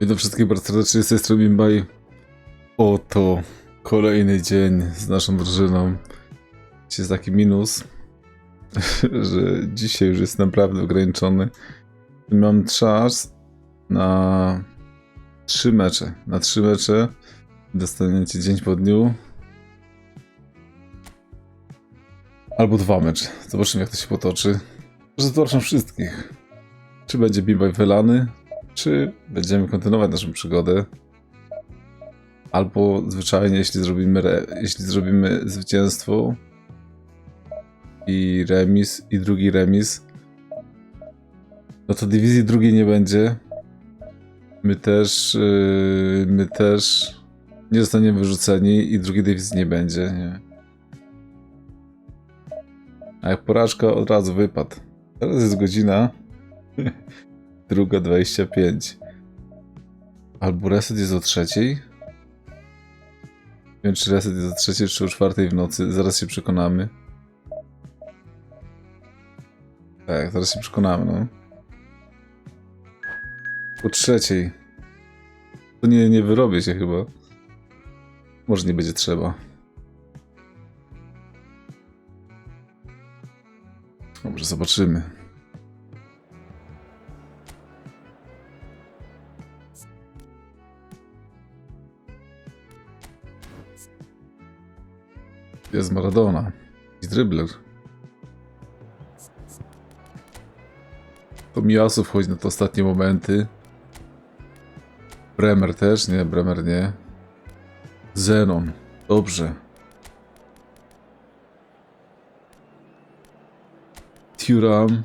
Witam wszystkich bardzo serdecznie, z tej strony Bimbaj. Oto kolejny dzień z naszą drużyną. Dzisiaj Jest taki minus, że dzisiaj już jest naprawdę ograniczony. Mam czas na trzy mecze. Na trzy mecze dostaniecie dzień po dniu. Albo dwa mecze. Zobaczymy jak to się potoczy. Zapraszam wszystkich. Czy będzie Bimbaj wylany, czy będziemy kontynuować naszą przygodę. Albo zwyczajnie, jeśli zrobimy, re, jeśli zrobimy zwycięstwo i remis, i drugi remis, no to dywizji drugiej nie będzie. My też, yy, my też nie zostaniemy wyrzuceni i drugiej dywizji nie będzie. Nie. A jak porażka od razu wypad. Teraz jest godzina druga 25. Albo reset jest o trzeciej? Nie wiem, czy reset jest o trzeciej, czy o czwartej w nocy. Zaraz się przekonamy. Tak, zaraz się przekonamy, no. O trzeciej. To nie, nie wyrobię się chyba. Może nie będzie trzeba. Dobrze, zobaczymy. Jest Maradona. I dribbler. To Miasu wchodzi na te ostatnie momenty. Bremer też? Nie, Bremer nie. Zenon. Dobrze. Thuram.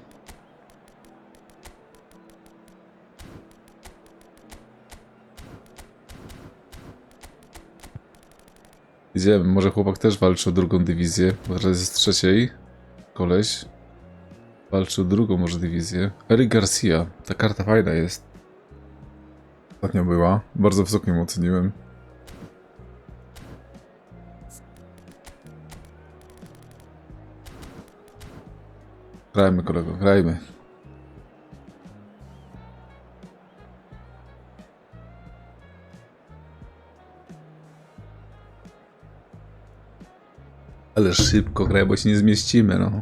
Idziemy, może chłopak też walczy o drugą dywizję, bo teraz jest trzeciej. Koleś. Walczy o drugą może dywizję. Eric Garcia. Ta karta fajna jest. Ostatnio była. Bardzo wysoko ją oceniłem. Grajmy kolego, grajmy. Ale szybko graj, bo się nie zmieścimy, no.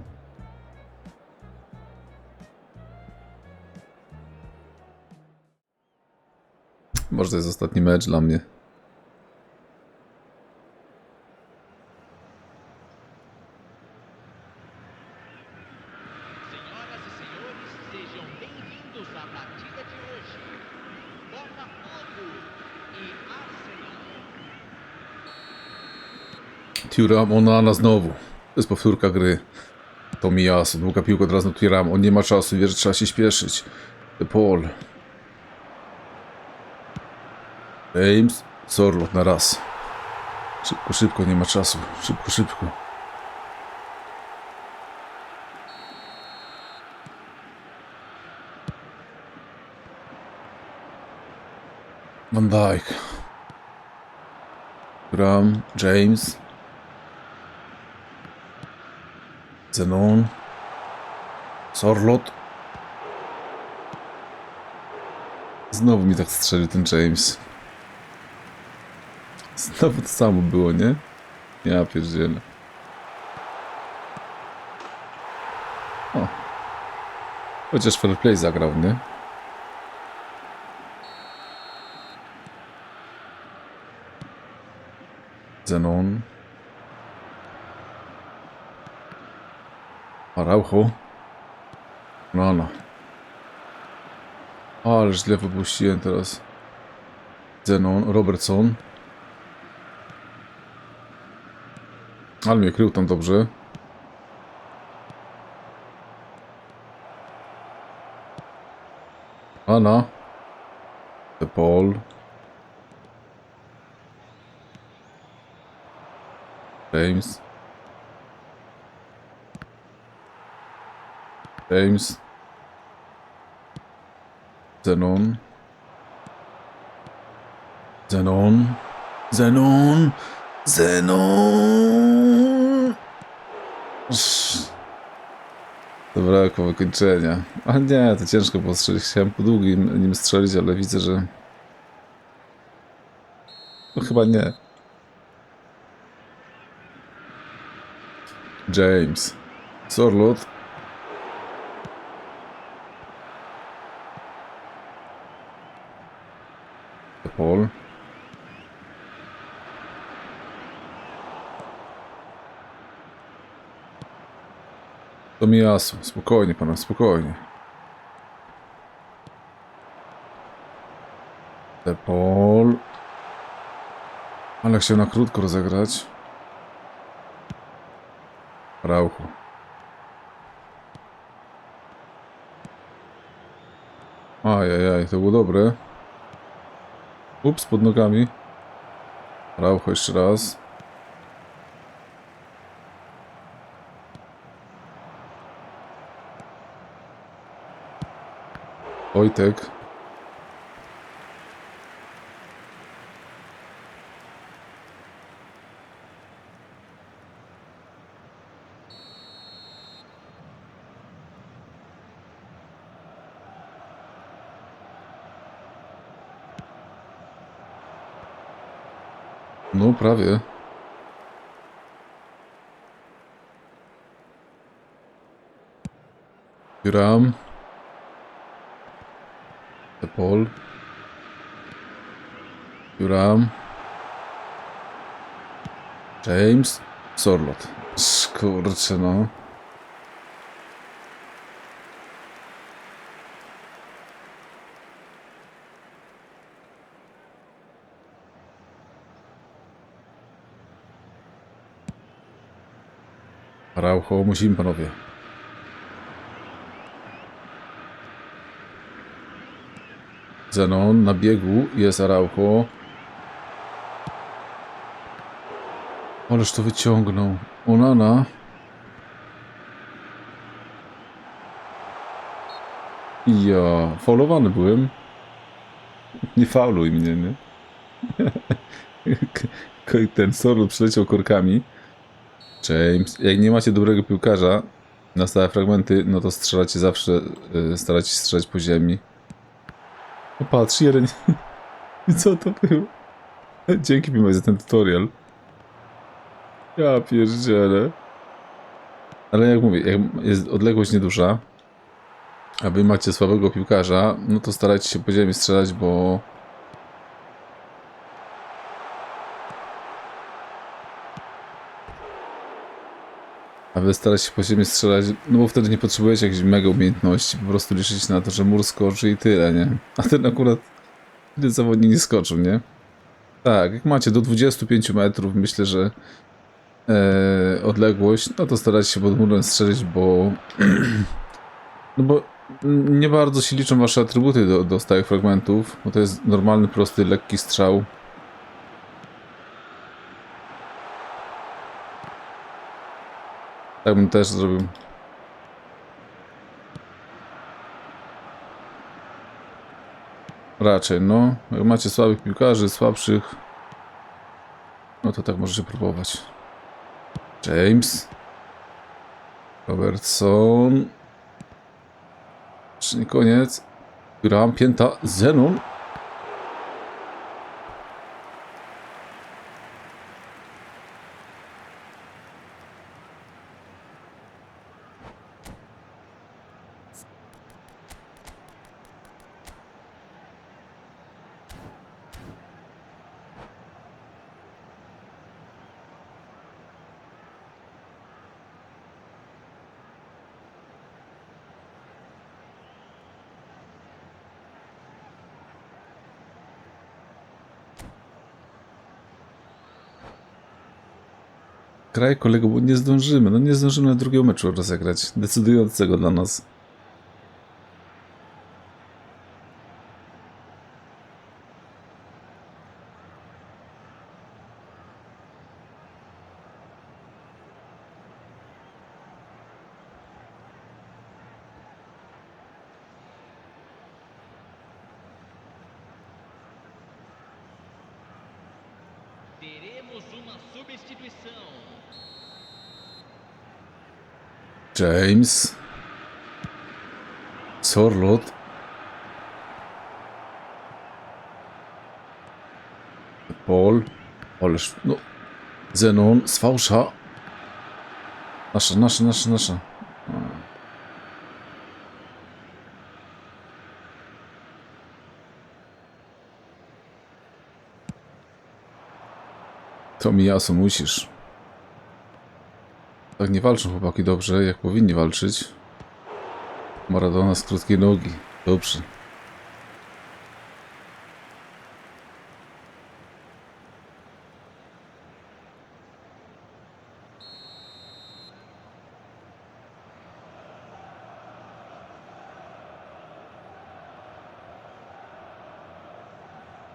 Może to jest ostatni mecz dla mnie. Onana znowu. To jest powtórka gry. To Miyasu, długa piłka teraz na Thuram. On nie ma czasu, wie, że trzeba się śpieszyć. De Paul. James. Sorlot na raz. Szybko, szybko, nie ma czasu. Szybko, szybko. Van Dijk. Thuram, James. Zenon. Sorlot. Znowu mi tak strzelił ten James. Znowu to samo było, nie? Ja pierdzielę. O. Chociaż fair play zagrał, nie? Zenon. Araujo. No, no. Ale źle wypuściłem teraz. Zenon, Robertson. Ale mnie krył tam dobrze. Ana. De Paul. James. James. Zenon. Zenon. Zenon. Zenon. Zabrakło wykończenia. Ale nie, to ciężko było strzelić. Chciałem po długim nim strzelić, ale widzę, że... No chyba nie. James. Sorlot. Paul. To Miasu. Spokojnie, pana, spokojnie. De Paul. Ale chciał na krótko rozegrać. Rauchu. Ajajaj, to było dobre. Ups, pod nogami. Raucho jeszcze raz. Wojtek. Prawie. Gram. De Paul. Juram. James. Sorlot. Skurcze no. Raucho, musimy panowie. Zenon na biegu jest Araujo. Ależ to wyciągnął. Onana. Ja, faulowany byłem. Nie fauluj mnie, nie? Ten Sorlu przyleciał korkami. James, jak nie macie dobrego piłkarza na stałe fragmenty, no to strzelacie zawsze, y, staracie się strzelać po ziemi. O patrz, jeden. Co to było? Dzięki mi za ten tutorial. Ja pierdzielę. Ale jak mówię, jak jest odległość nieduża, a wy macie słabego piłkarza, no to starajcie się po ziemi strzelać, bo... A wy starajcie się po ziemi strzelać, no bo wtedy nie potrzebujecie jakiejś mega umiejętności, po prostu liczycie na to, że mur skoczy i tyle, nie? A ten akurat Tyle zawodnik nie skoczył, nie? Tak, jak macie do 25 metrów, myślę, że e, odległość, no to starajcie się pod murem strzelić, bo no bo nie bardzo się liczą wasze atrybuty do, do stałych fragmentów, bo to jest normalny, prosty, lekki strzał. Tak bym też zrobił. Raczej, no. Jak macie słabych piłkarzy, słabszych, no to tak możecie próbować. James. Robertson. Czy nie koniec? Gram, pięta, Zenon. Kraj kolego, nie zdążymy. No nie zdążymy drugiego meczu rozegrać. Decydującego dla nas. James. Sorlot. Paul. Ależ, no. Zenon z fałsza. Nasza, nasza, nasza, nasza. To Mijasu musisz. Tak nie walczą chłopaki dobrze, jak powinni walczyć. Maradona z krótkiej nogi. Dobrze.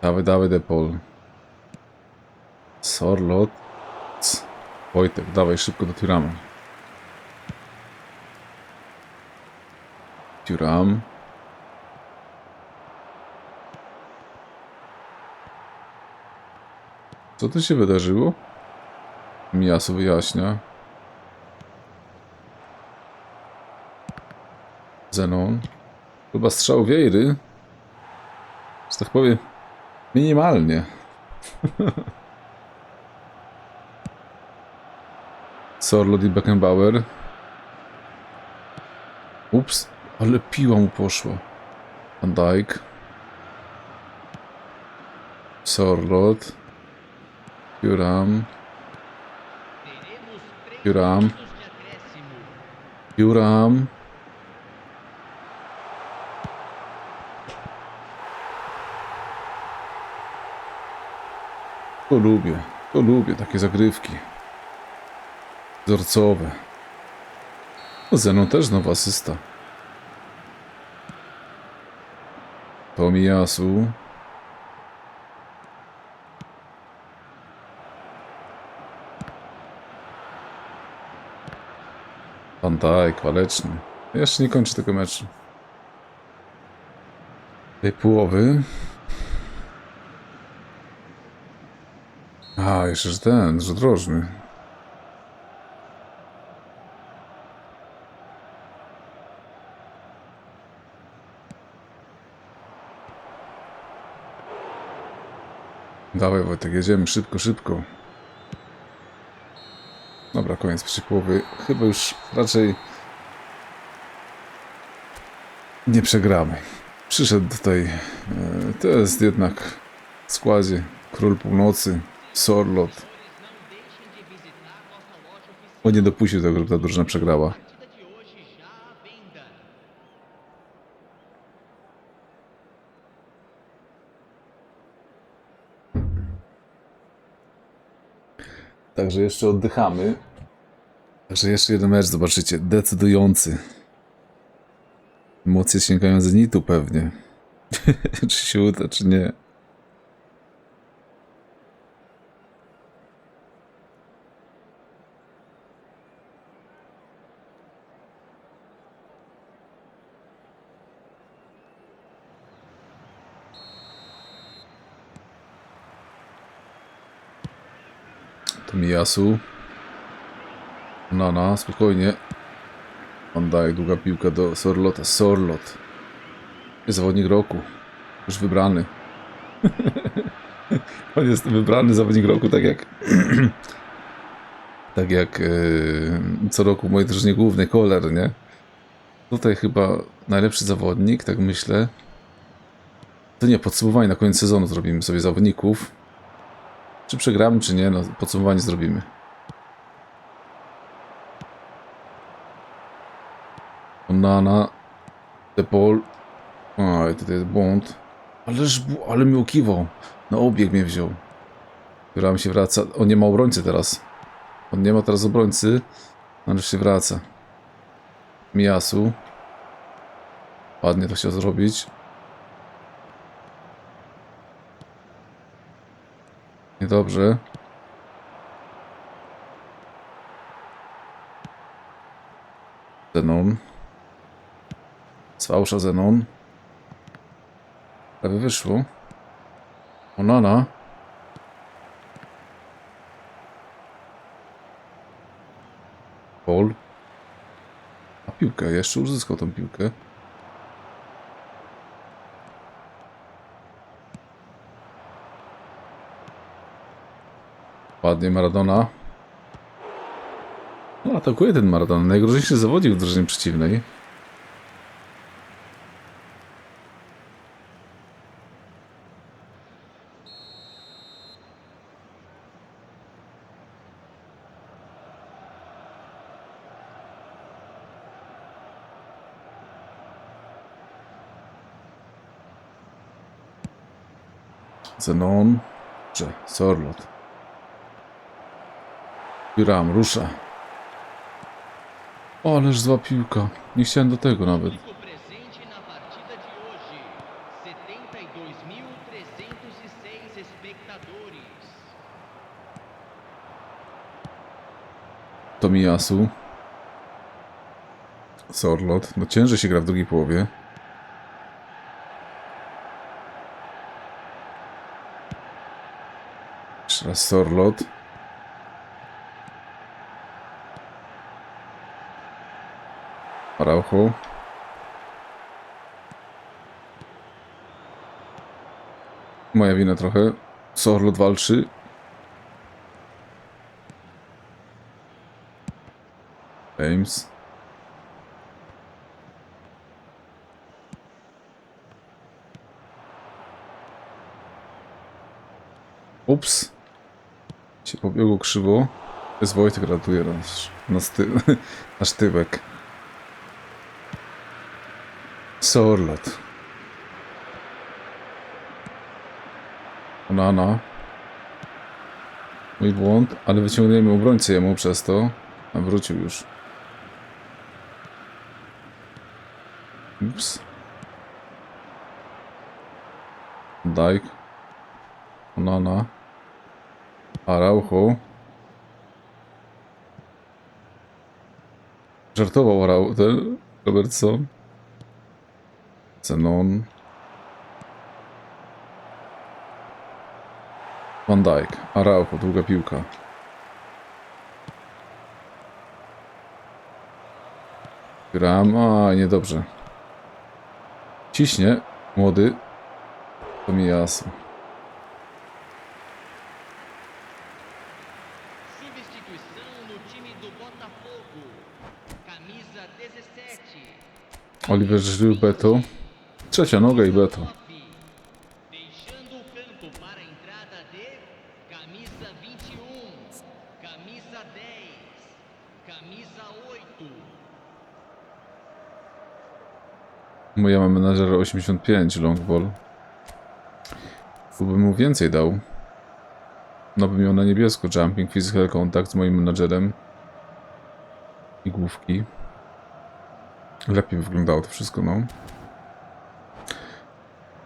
Dawaj, dawaj, Depol. Sorlot. Wojtek, dawaj szybko do Turama. Turam. Co tu się wydarzyło? Miasu wyjaśnia. Zenon. Chyba strzał Wiejry. Że tak powiem, minimalnie. Sorlot i Beckenbauer. Ups, ale piła mu poszła. Van Dijk. Sorlot. Juram. Acréscimo. Juram. To lubię, to lubię takie zagrywki. Wzorcowe. No Zenon też znowu asysta. Tomiyasu. Van Dijk, waleczny. Jeszcze nie kończy tego meczu. Tej połowy. A, jeszcze ten, że drożny. Dawaj Wojtek, jedziemy szybko, szybko. Dobra, koniec połowy. Chyba już raczej nie przegramy. Przyszedł tutaj, e, to jest jednak w składzie Król Północy, Sorlot. On nie dopuścił tego, żeby ta drużyna przegrała. Także jeszcze oddychamy. Także jeszcze jeden mecz, zobaczycie, decydujący. Emocje sięgają zenitu pewnie. czy się uda, czy nie. To Miyasu. Nana, spokojnie. On daje długa piłka do Sorlota. Sorlot. Zawodnik roku. Już wybrany. On jest wybrany zawodnik roku, tak jak tak jak e, co roku w mojej drużynie głównej Koler, nie? Tutaj chyba najlepszy zawodnik, tak myślę. To nie, podsumowanie na koniec sezonu zrobimy sobie zawodników. Czy przegramy, czy nie, no podsumowanie zrobimy. Onana, De Paul. Oj, tutaj jest błąd. Ależ, ale mi ukiwał. Na obieg mnie wziął. Mi się wraca. On nie ma obrońcy teraz. On nie ma teraz obrońcy. Ale się wraca. Miyasu. Ładnie to chciał zrobić. Niedobrze. Zenon. Z fałsza Zenon. Prawie wyszło. Onana. Paul. A piłkę, jeszcze uzyskał tą piłkę. Ładnie Maradona. No, atakuje ten Maradona. Najgroźniejszy zawodnik w drużynie przeciwnej. Zenon. Że, Sorlot. Gram, rusza. O, ależ zła piłka. Nie chciałem do tego nawet. 72.306 espectadores. Tomiyasu. Sorlot. No ciężej się gra w drugiej połowie. Jeszcze raz Sorlot. Araujo. Moja wina trochę. Sorlot walczy. James. Ups. Się pobiegło krzywo. To jest Wojtek ratuje nas. Na, sty na sztywek. Sorlot. Onana. Mój błąd, ale wyciągniemy obrońcę jemu przez to. A wrócił już. Ups. Dijk. Onana. Araujo. Żartował Araujo, ten Robertson. Zenon. Van Dijk. Araujo, długa piłka. Gram, a niedobrze. Ciśnie, młody. Botafogo. Camisa 17. Oliver Giroud, Beto. Trzecia noga i Beto. 9. Deixando o campo para a entrada de camisa 21, camisa 10, camisa 8. Moja ma menadżera 85, long ball. Bym mu więcej dał. No bym miał na niebiesko jumping, physical contact z moim menadżerem. I główki. Lepiej wyglądało to wszystko, no.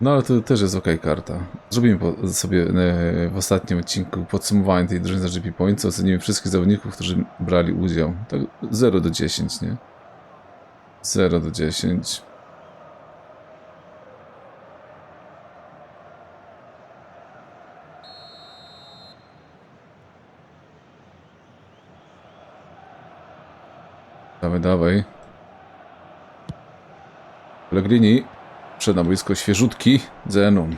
No ale to też jest ok karta. Zrobimy sobie e, w ostatnim odcinku podsumowanie tej drużyny za GP Points. Ocenimy wszystkich zawodników, którzy brali udział. Tak 0 do 10, nie? 0 do 10. Dawaj, dawaj. Pellegrini. Na boisko świeżutki. Zenon.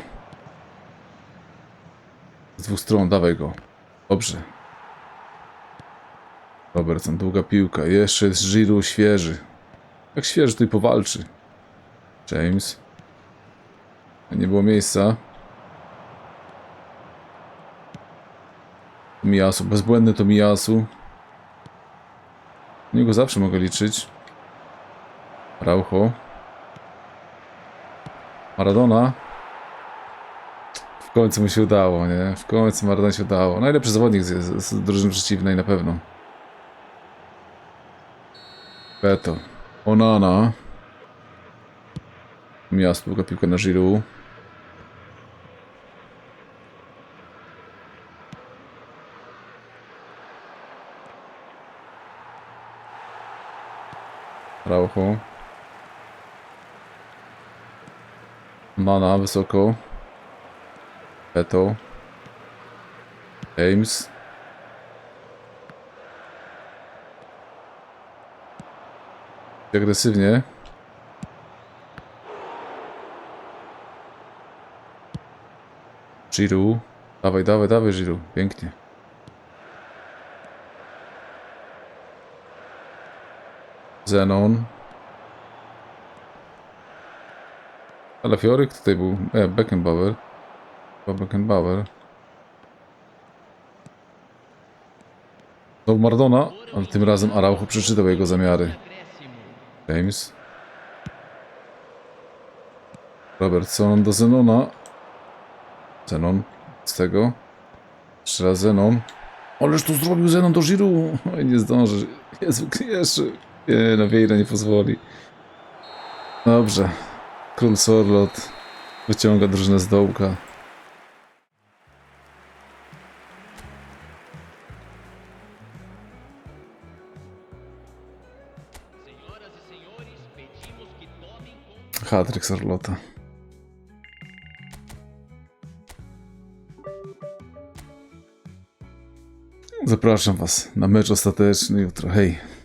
Z dwóch stron, dawaj go. Dobrze. Robertson, długa piłka. Jeszcze jest Giroud świeży. Jak świeży, to i powalczy. James. Nie było miejsca. Miasu, bezbłędny to Miasu. Na niego zawsze mogę liczyć. Raucho. Maradona. W końcu mu się udało, nie? W końcu Maradona się udało. Najlepszy zawodnik z, z, z drużyny przeciwnej na pewno. Beto. Onana. Miast, długa piłka na Giroud. Raucho. Mana wysoką. Petą. Ames. Agresywnie. Giru. Dawaj, dawaj, dawaj Giru. Pięknie. Zenon. Ale Fioryk tutaj był. E, Beckenbauer. Chyba Beckenbauer. To Mardona, ale tym razem Araujo przeczytał jego zamiary. James. Robertson do Zenona. Zenon z tego. Jeszcze raz Zenon. Ależ to zrobił Zenon do Giroud. Oj, nie zdąży. Jezu, jeszcze. Nie, no Vieira nie pozwoli. Dobrze. Król wyciąga drużynę z dołka. Hatryk Sorlota. Zapraszam Was na mecz ostateczny jutro. Hej.